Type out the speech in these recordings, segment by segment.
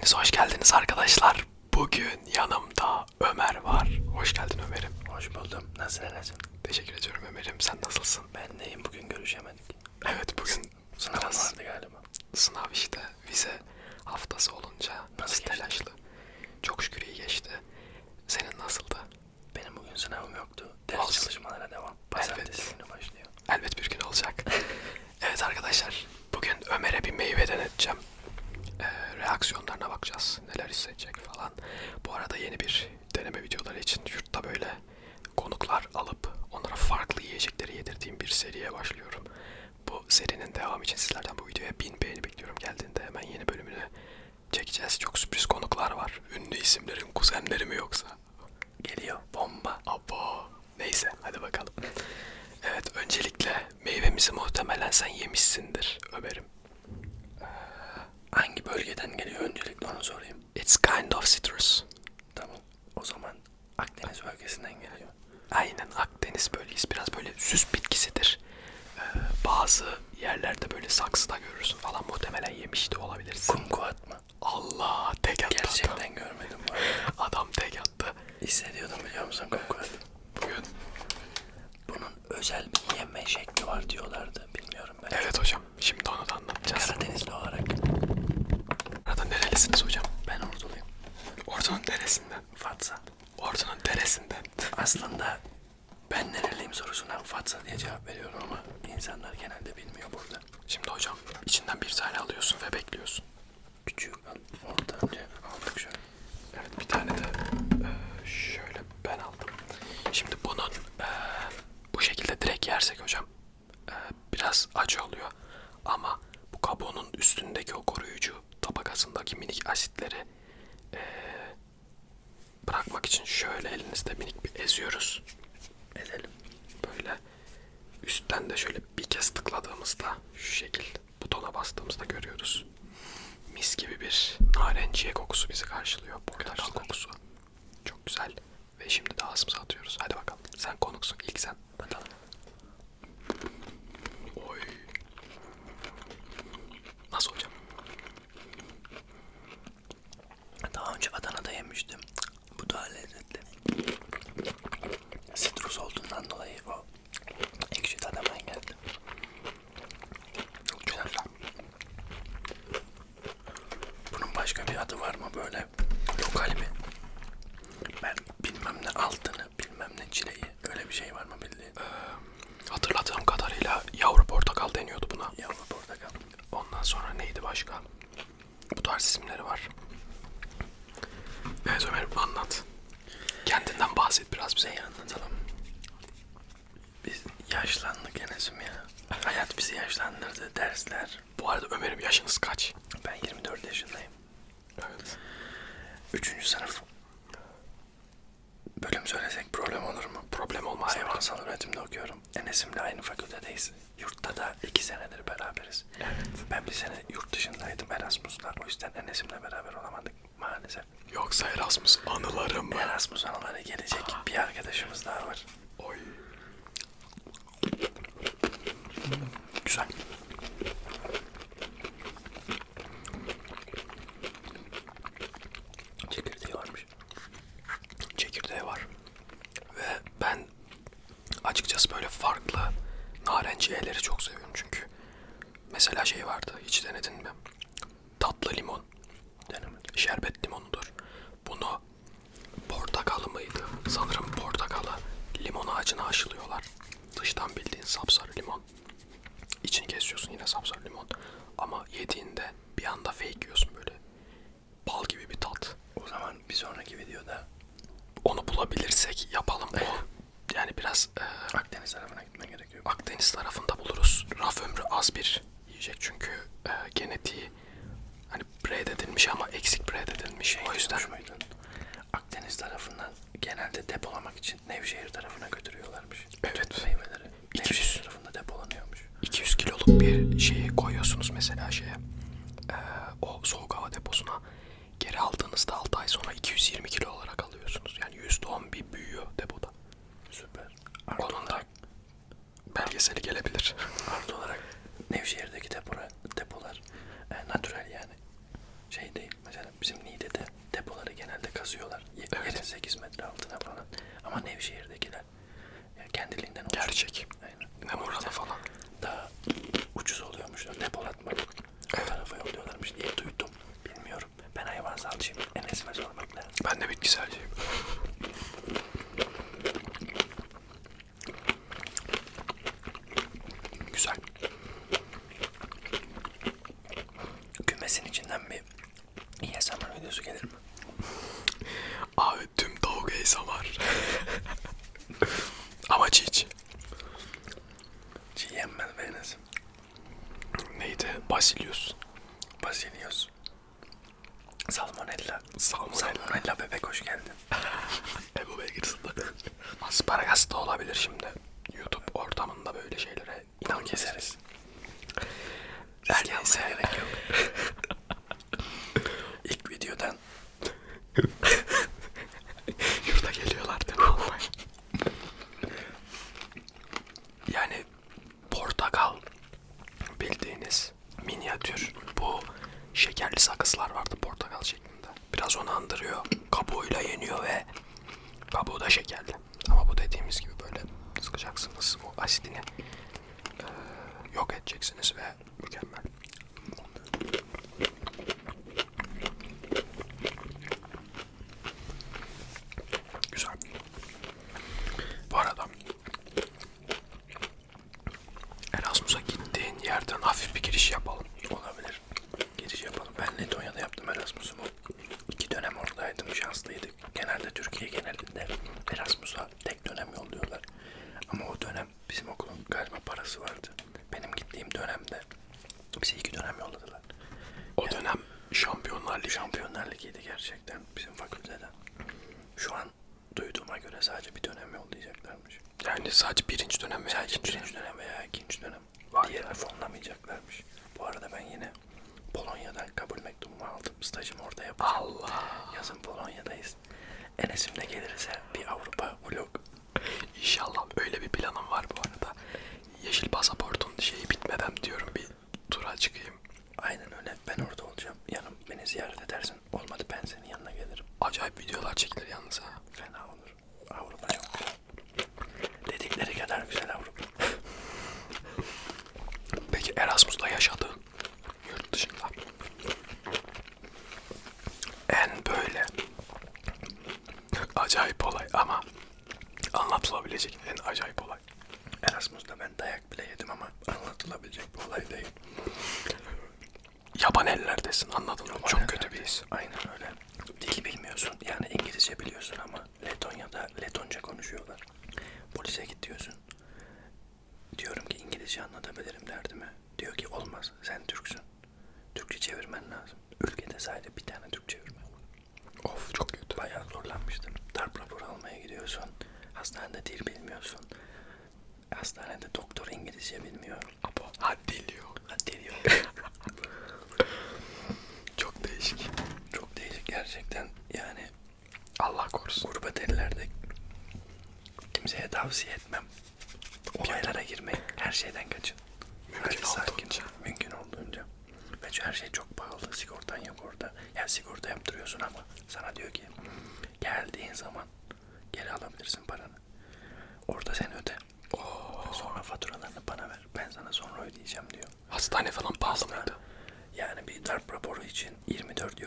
Hepiniz hoş geldiniz arkadaşlar. Bugün yanımda Ömer var. Hoş geldin Ömer'im. Hoş buldum. Nasılsın Enes'im? Teşekkür ediyorum Ömer'im. Sen nasılsın? Ben deyim bugün görüşemedik. Evet bugün Sınavın biraz vardı galiba. sınav işte vize haftası olunca Nasıl geçti? telaşlı. Çok şükür iyi geçti. Senin nasıldı? Benim bugün sınavım yoktu. Ders Olsun. çalışmalara devam. Pazartesi günü başlıyor. Elbet bir gün olacak. evet arkadaşlar bugün Ömer'e bir meyve deneteceğim. Ee, reaksiyonlarına bakacağız. Neler hissedecek falan. Bu arada yeni bir deneme videoları için yurtta böyle konuklar alıp onlara farklı yiyecekleri yedirdiğim bir seriye başlıyorum. Bu serinin devamı için sizlerden bu videoya bin beğeni bekliyorum. Geldiğinde hemen yeni bölümünü çekeceğiz. Çok sürpriz konuklar var. Ünlü isimlerin kuzenleri mi yoksa? Geliyor bomba. Abo. Neyse hadi bakalım. Evet öncelikle meyvemizi muhtemelen sen yemişsindir Ömer'im. Hangi bölgeden geliyor öncelikle onu sorayım. It's kind of citrus. Tamam. O zaman Akdeniz bölgesinden geliyor. Aynen Akdeniz bölgesi biraz böyle süs bitkisidir. Ee, bazı yerlerde böyle saksıda görürsün falan muhtemelen yemiş de olabilirsin. Kumkuat mı? Allah tek attı adam. Gerçekten görmedim bu arada. Adam tek attı. Hissediyordum biliyor musun kumkuat? Özel bir yeme şekli var diyorlardı. Bilmiyorum ben. Evet hocam şimdi onu da anlatacağız. Karadenizli olarak Arada nerelisiniz hocam? ben orduluyum. Ordu'nun neresinden? Fatsa. Ordu'nun neresinden? Aslında ben nereliyim sorusuna Fatsa diye cevap veriyorum ama insanlar genelde bilmiyor burada. Şimdi hocam içinden bir tane alıyorsun ve bekliyorsun. Küçük orta önce aldık şöyle. Evet bir tane de e, şöyle ben aldım. Şimdi bunun e, bu yersek hocam e, biraz acı oluyor. Ama bu kabuğunun üstündeki o koruyucu tabakasındaki minik asitleri e, bırakmak için şöyle elinizde minik bir eziyoruz. Edelim. Böyle üstten de şöyle bir kez tıkladığımızda şu şekil butona bastığımızda görüyoruz. Mis gibi bir narenciye kokusu bizi karşılıyor. Portakal kokusu. Çok güzel. Ve şimdi de ağzımıza atıyoruz. Hadi bakalım. Sen konuksun. İlk sen. Bakalım. Oy. Nasıl hocam? Daha önce Adana'da yemiştim. Bu daha lezzetli. Sitrus olduğundan dolayı o ekşi tat hemen geldi. Çok güzel. Bunun başka bir adı var mı böyle? Lokal mi? Ben bilmem ne altını, bilmem ne çileği. Öyle bir şey var mı bildiğin? Hatırladığım kadarıyla yavru portakal deniyordu buna. Yavru portakal. Ondan sonra neydi başka? Bu tarz isimleri var. Evet Ömer anlat. Kendinden bahset biraz bize. Neyi anlatalım? Biz yaşlandık Enes'im ya. Hayat bizi yaşlandırdı. Dersler. Bu arada Ömer'im yaşınız kaç? Ben 24 yaşındayım. Evet. Üçüncü sınıf. Bölüm söylesek problem olur mu? Problem olmaz. Hayvansal üretimde okuyorum. Enes'imle aynı fakültedeyiz. Yurtta da iki senedir beraberiz. Evet. Ben bir sene yurt dışındaydım Erasmus'la. O yüzden Enes'imle beraber olamadık maalesef. Yoksa Erasmus anılarım mı? Erasmus anıları gelecek. Bir arkadaşımız daha var. Oy. Bir şeyi koyuyorsunuz mesela şeye. e, o soğuk hava deposuna. Geri aldığınızda 6 ay sonra 220 kilo olarak alıyorsunuz. Yani %10 bir büyüyor depoda. Süper. Artı Onun da olarak, belgeseli gelebilir. artı olarak Nevşehir'deki depolar, depolar e, natürel yani. Şey değil. Mesela bizim Niğde'de depoları genelde kazıyorlar. Ye- Evet. Yerin 8 metre altına falan. Ama Nevşehir'dekiler kendiliğinden oluşuyor. Gerçek. Şampiyonlar Ligi. Şampiyonlar Ligi'ydi gerçekten bizim fakülteden. Şu an duyduğuma göre sadece bir dönem yollayacaklarmış. Yani sadece birinci dönem veya Sadece ikinci birinci dönem veya ikinci dönem. Vay Diğerini fonlamayacaklarmış. Bu arada ben yine Polonya'dan kabul mektubumu aldım. Stajımı orada yapacağım. Allah. Yazın Polonya'dayız. Enes'im de gelirse bir Avrupa vlog. İnşallah öyle bir planım var bu arada. Yeşil pasaportun şeyi bitmeden diyorum bir tura çıkayım. Aynen öyle. Ben orada olacağım. Beni ziyaret edersin. Olmadı ben senin yanına gelirim. Acayip videolar çekilir yalnız ha. Fena olur. Avrupa güzel. Dedikleri kadar güzel Avrupa. Peki Erasmus'ta yaşadığın yurt dışında en böyle acayip olay ama anlatılabilecek en acayip olay. Erasmus'ta ben dayak bile yedim ama anlatılabilecek bir olay değil. Yaban ellerdesin anladın mı? Çok kötü bir his. Aynen öyle. Dil bilmiyorsun. Yani İngilizce biliyorsun ama Letonya'da Letonca konuşuyorlar. Polise gidiyorsun. Diyorum ki İngilizce anlatabilirim derdime. Diyor ki olmaz. Sen Türksün. Türkçe çevirmen lazım. Ülkede sadece bir tane Türk çevirmen var. Of çok kötü. Bayağı zorlanmıştım. Darp raporu almaya gidiyorsun. Hastanede dil bilmiyorsun. Hastanede doktor İngilizce bilmiyor. Abo, ha dil yok. Hadi diyor. Çok değişik. Çok değişik gerçekten. Yani Allah korusun. gurbet ellerde kimseye tavsiye etmem. Olaylara girmeyin. Her şeyden kaçın. Mümkün olduğunca. Mümkün olduğunca. Ve her şey çok pahalı. Sigortan yok orada. Ya sigorta yaptırıyorsun ama sana diyor ki geldiğin zaman geri alabilirsin paranı. Orada sen öde. Sonra faturalarını bana ver. Ben sana sonra ödeyeceğim diyor. Hastane falan pahalı mıydı? Yani bir darp raporu için 24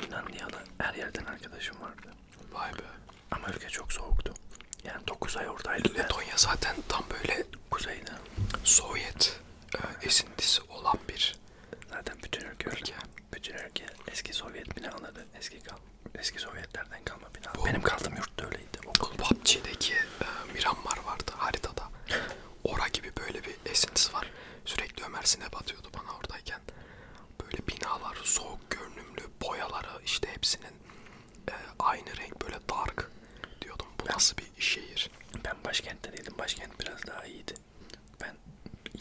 フなんで değildim. Başkent biraz daha iyiydi. Ben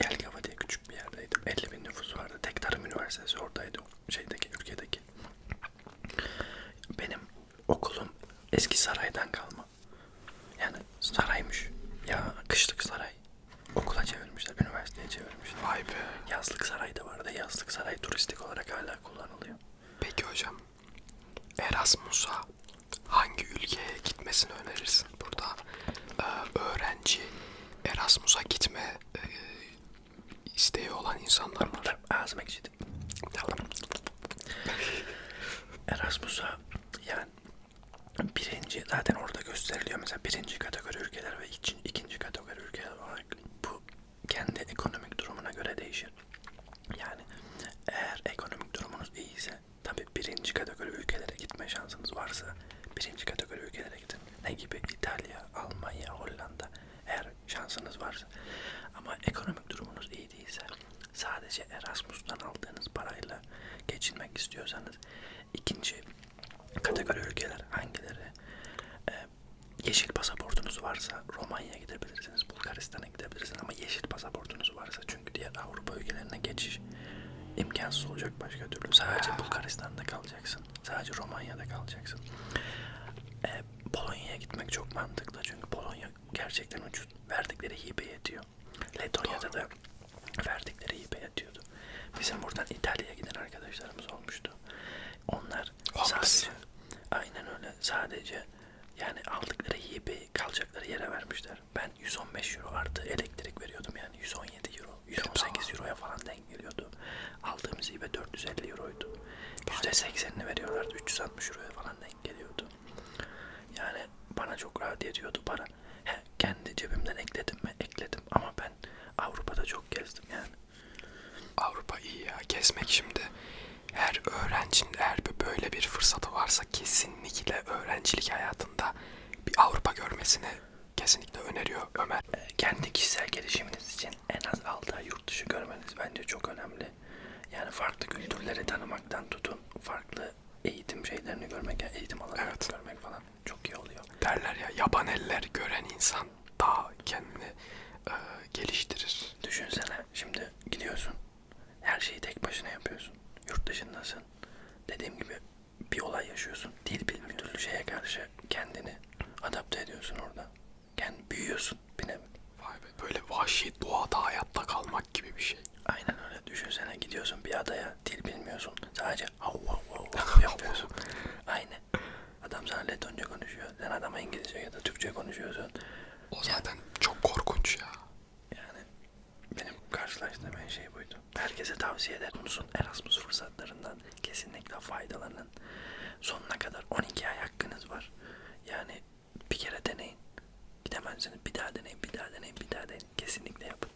Yelgava diye küçük bir yerdeydim. 50 bin nüfus vardı. Tek Tarım Üniversitesi oradaydı. Şeydeki, ülkedeki. Benim okulum eski saraydan kalma. Yani saraymış. Ya kışlık saray. Okula çevirmişler, üniversiteye çevirmişler. Vay be. Yazlık saray da vardı. Yazlık saray turistik olarak hala kullanılıyor. Peki hocam, Erasmus'a hangi ülkeye gitmesini önerirsin? Öğrenci Erasmus'a gitme e, isteği olan insanlar var. Ağzıma geçti. Tamam. Erasmus'a yani birinci zaten orada gösteriliyor mesela birinci kategori ülkeler ve ikinci, ikinci kategori ülkeler olarak bu kendi ekonomik durumuna göre değişir. Yani eğer ekonomik durumunuz iyiyse tabi birinci kategori ülkelere gitme şansınız varsa birinci kategori ülkelere gidin. Ne gibi şansınız varsa. Ama ekonomik durumunuz iyi değilse sadece Erasmus'tan aldığınız parayla geçinmek istiyorsanız ikinci kategori ülkeler hangileri? Ee, yeşil pasaportunuz varsa Romanya'ya gidebilirsiniz, Bulgaristan'a gidebilirsiniz ama yeşil pasaportunuz varsa çünkü diğer Avrupa ülkelerine geçiş imkansız olacak başka türlü. Sadece Bulgaristan'da kalacaksın. Sadece Romanya'da kalacaksın. Ee, Polonya'ya gitmek çok mantıklı çünkü Polonya gerçekten ucuz. Verdikleri hibe yetiyor. Letonya'da da verdikleri hibe yetiyordu. Bizim buradan İtalya'ya giden arkadaşlarımız olmuştu. Onlar sadece aynen öyle sadece yani aldıkları hibeyi kalacakları yere vermişler. Ben 115 euro artı elektrik veriyordum yani 117 euro. 118 euroya falan denk geliyordu. Aldığımız hibe 450 euroydu. %80'ini veriyorlardı. 360 euroya falan bana çok rahat yetiyordu para. He, kendi cebimden ekledim mi? Ekledim ama ben Avrupa'da çok gezdim yani. Avrupa iyi ya. Gezmek şimdi her öğrencinin eğer böyle bir fırsatı varsa kesinlikle öğrencilik hayatında bir Avrupa görmesini kesinlikle öneriyor Ömer. Ee, kendi kişisel gelişiminiz için en az 6 ay yurt dışı görmeniz bence çok önemli. Yani farklı kültürleri tanımaktan tutun, farklı eğitim şeylerini görmek, yani eğitim alanlarını Evet. görmek falan çok iyi oluyor. Derler ya yaban eller gören insan daha kendini e, geliştirir. Düşünsene şimdi gidiyorsun, her şeyi tek başına yapıyorsun. Yurt dışındasın. Dediğim gibi bir olay yaşıyorsun. Dil bilmiyor. Türlü şeye karşı kendini adapte ediyorsun orada. Kendi büyüyorsun bir nevi. Vay be böyle vahşi doğada hayatta kalmak gibi bir şey. Aynen öyle. Düşünsene gidiyorsun bir adaya, dil bilmiyorsun. Sadece hav hav hav hav yapıyorsun. Aynen. Adam sana Letonca konuşuyor. Sen adama İngilizce ya da Türkçe konuşuyorsun. O zaten çok korkunç ya. Yani benim karşılaştığım en şey buydu. Herkese tavsiye ederim. Unusun Erasmus fırsatlarından kesinlikle faydalanın. Sonuna kadar 12 ay hakkınız var. Yani bir kere deneyin. Gidemezsiniz. Bir daha deneyin, bir daha deneyin, bir daha deneyin. Kesinlikle yapın.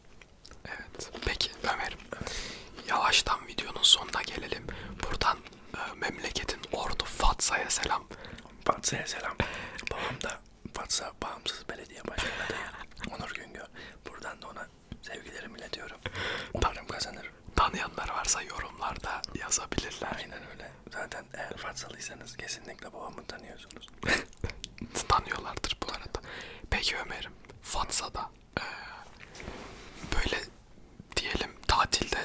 Evet. Peki Ömer'im. Yavaştan videonun sonuna gelelim. Buradan e, memleketin Ordu Fatsa'ya selam. Fatsa'ya selam. Babam da Fatsa Bağımsız Belediye Başkanı adayı. Onur Güngör. Buradan da ona sevgilerimi iletiyorum. Umarım kazanır. Tanıyanlar varsa yorumlarda yazabilirler. Aynen öyle. Zaten eğer Fatsalıysanız kesinlikle babamı tanıyorsunuz. Tanıyorlardır bu arada. Peki Ömer'im. Fatsa'da e,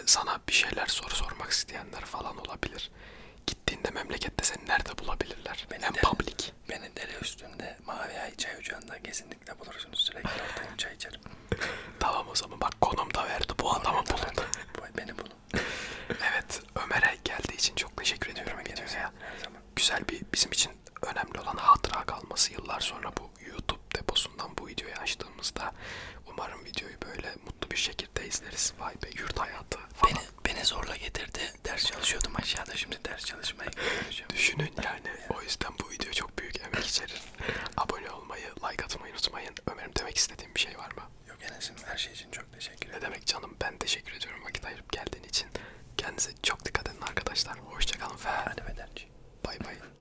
sana bir şeyler soru sormak isteyenler falan olabilir. Gittiğinde memlekette seni nerede bulabilirler? Beni en de- public. Beni dere üstünde Mavi Ay Çay Ocağı'nda kesinlikle bulursunuz. Sürekli oradayım çay içerim. Tamam o zaman bak konum da verdi bu adamı bulun. Bu- Beni bulun. Evet Ömer'e geldiği için çok teşekkür ediyorum videoya. Güzel bir bizim için önemli olan hatıra kalması yıllar sonra bu videoyu açtığımızda umarım videoyu böyle mutlu bir şekilde izleriz. Vay be yurt hayatı falan. Beni, beni zorla getirdi. Ders çalışıyordum aşağıda şimdi ders çalışmaya gidiyorum. Düşünün yani. O yüzden bu video çok büyük emek içerir. Abone olmayı, like atmayı unutmayın. Ömer'im demek istediğim bir şey var mı? Yok Enes'im her şey için çok teşekkür ederim. Ne demek canım ben teşekkür ediyorum vakit